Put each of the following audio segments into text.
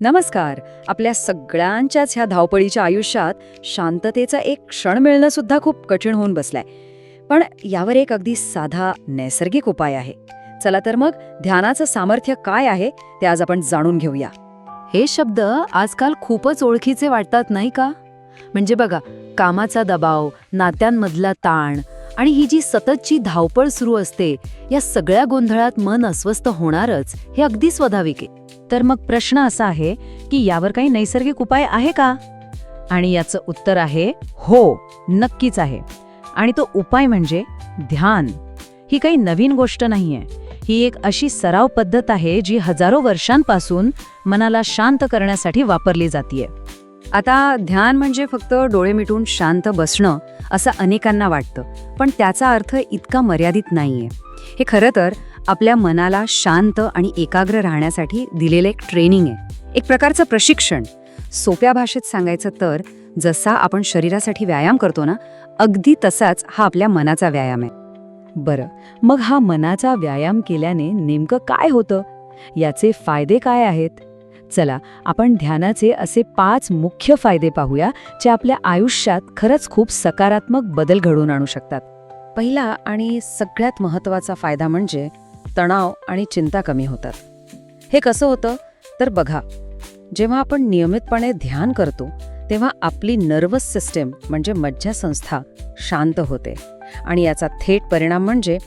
नमस्कार. आपल्या सगळ्यांच्याच ह्या धावपळीच्या आयुष्यात शांततेचा एक क्षण मिळणं सुद्धा खूप कठीण होऊन बसलाय. पण यावर एक अगदी साधा नैसर्गिक उपाय आहे. चला तर मग ध्यानाचं सामर्थ्य काय आहे ते आज आपण जाणून घेऊया. हे शब्द आजकाल खूपच ओळखीचे वाटतात नाही का? म्हणजे बघा कामाचा दबाव नात्यांमधला ताण आणि ही जी सततची धावपळ सुरू असते या सगळ्या गोंधळात मन अस्वस्थ होणारच हे अगदी स्वाभाविक आहे. तर मग प्रश्न असा आहे की यावर काही नैसर्गिक उपाय आहे का? आणि याचं उत्तर आहे हो नक्कीच आहे. आणि तो उपाय म्हणजे ध्यान. ही काही नवीन गोष्ट नाहीये. ही एक अशी सराव पद्धत आहे जी हजारो वर्षांपासून मनाला शांत करण्यासाठी वापरली जाते आता ध्यान म्हणजे फक्त डोळे मिटून शांत बसणं असं अनेकांना वाटतं पण त्याचा अर्थ इतका मर्यादित नाहीये. हे खरं तर आपल्या मनाला शांत आणि एकाग्र राहण्यासाठी दिलेलं एक ट्रेनिंग आहे. एक प्रकारचं प्रशिक्षण. सोप्या भाषेत सांगायचं तर जसा आपण शरीरासाठी व्यायाम करतो ना अगदी तसाच हा आपल्या मनाचा व्यायाम आहे. बरं मग हा मनाचा व्यायाम केल्याने नेमकं काय होतं? याचे फायदे काय आहेत? चला आपण ध्यानाचे असे पाच मुख्य फायदे पाहूया जे आपल्या आयुष्यात खरंच खूप सकारात्मक बदल घडवून आणू शकतात. पहिला आणि सगळ्यात महत्त्वाचा फायदा म्हणजे तणाव आणि चिंता कमी होतात. हे कसं होतं? तर बघा जेव्हा आपण नियमितपणे ध्यान करतो तेव्हा आपली नर्वस सिस्टीम म्हणजे मज्जासंस्था शांत होते. आणि याचा थेट परिणाम म्हणजे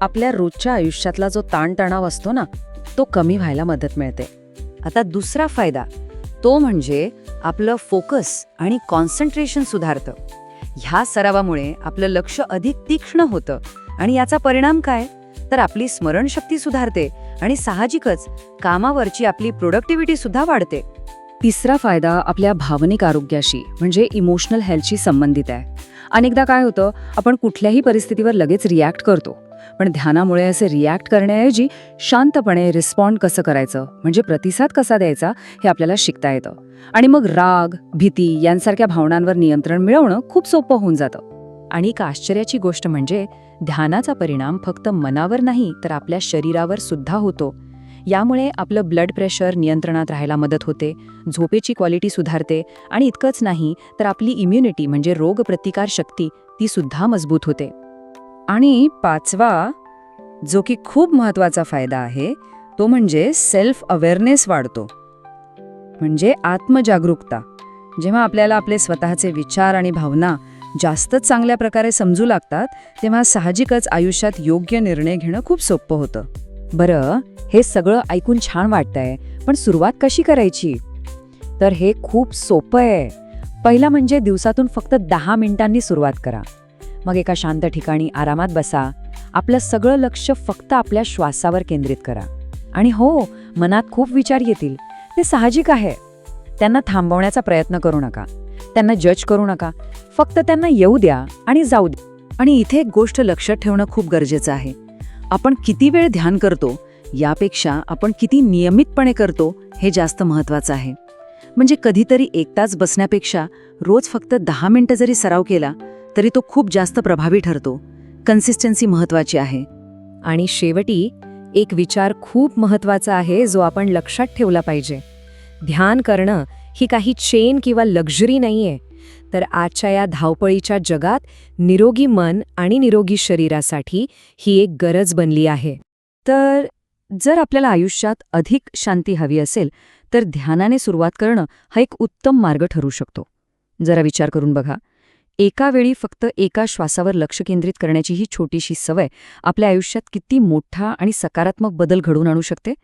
आपल्या रोजच्या आयुष्यातला जो ताणतणाव असतो ना तो कमी व्हायला मदत मिळते. आता दुसरा फायदा तो म्हणजे आपलं फोकस आणि कॉन्सन्ट्रेशन सुधारतं. ह्या सरावामुळे आपलं लक्ष अधिक तीक्ष्ण होतं. आणि याचा परिणाम काय? तर आपली स्मरणशक्ती सुधारते आणि साहजिकच कामावरची आपली प्रोडक्टिव्हिटी सुद्धा वाढते. तिसरा फायदा आपल्या भावनिक आरोग्याशी म्हणजे इमोशनल हेल्थशी संबंधित आहे. अनेकदा काय होतं आपण कुठल्याही परिस्थितीवर लगेच रिॲक्ट करतो. पण ध्यानामुळे असे रिॲक्ट करण्याऐवजी शांतपणे रिस्पॉन्ड कसं करायचं? म्हणजे प्रतिसाद कसा द्यायचा हे आपल्याला शिकता येतं. आणि मग राग भीती यांसारख्या भावनांवर नियंत्रण मिळवणं खूप सोपं होऊन जातं. आणि एक आश्चर्याची गोष्ट म्हणजे ध्यानाचा परिणाम फक्त मनावर नाही तर आपल्या शरीरावर सुद्धा होतो. यामुळे आपलं ब्लड प्रेशर नियंत्रणात राहायला मदत होते झोपेची क्वालिटी सुधारते आणि इतकंच नाही तर आपली इम्युनिटी म्हणजे रोगप्रतिकार शक्ती ती सुद्धा मजबूत होते. आणि पाचवा जो की खूप महत्त्वाचा फायदा आहे तो म्हणजे सेल्फ अवेअरनेस वाढतो. म्हणजे आत्मजागरूकता. जेव्हा आपल्याला आपले स्वतःचे विचार आणि भावना जास्तच चांगल्या प्रकारे समजू लागतात तेव्हा साहजिकच आयुष्यात योग्य निर्णय घेणं खूप सोपं होतं. बरं हे सगळं ऐकून छान वाटतंय पण सुरुवात कशी करायची? तर हे खूप सोपं आहे. पहिला म्हणजे दिवसातून फक्त दहा मिनिटांनी सुरुवात करा. मग एका शांत ठिकाणी आरामात बसा. आपलं सगळं लक्ष फक्त आपल्या श्वासावर केंद्रित करा. आणि हो मनात खूप विचार येतील. ते साहजिक आहे. त्यांना थांबवण्याचा प्रयत्न करू नका. त्यांना जज करू नका. फक्त त्यांना येऊ द्या आणि जाऊ द्या. आणि इथे एक गोष्ट लक्षात ठेवणं खूप गरजेचं आहे. आपण किती वेळ ध्यान करतो यापेक्षा आपण किती नियमितपणे करतो हे जास्त महत्वाचं आहे. म्हणजे कधीतरी एक तास बसण्यापेक्षा रोज फक्त दहा मिनिटं जरी सराव केला तरी तो खूप जास्त प्रभावी ठरतो. कन्सिस्टन्सी महत्वाची आहे. आणि शेवटी एक विचार खूप महत्त्वाचा आहे जो आपण लक्षात ठेवला पाहिजे. ध्यान करणं ही काही चेन किंवा लक्झरी नाहीये. तर आजच्या या धावपळीच्या जगात निरोगी मन आणि निरोगी शरीरासाठी ही एक गरज बनली आहे. तर जर आपल्याला आयुष्यात अधिक शांती हवी असेल तर ध्यानाने सुरुवात करणं हा एक उत्तम मार्ग ठरू शकतो. जरा विचार करून बघा. एका वेळी फक्त एका श्वासावर लक्ष केंद्रित करण्याची ही छोटीशी सवय आपल्या आयुष्यात किती मोठा आणि सकारात्मक बदल घडवून आणू शकते?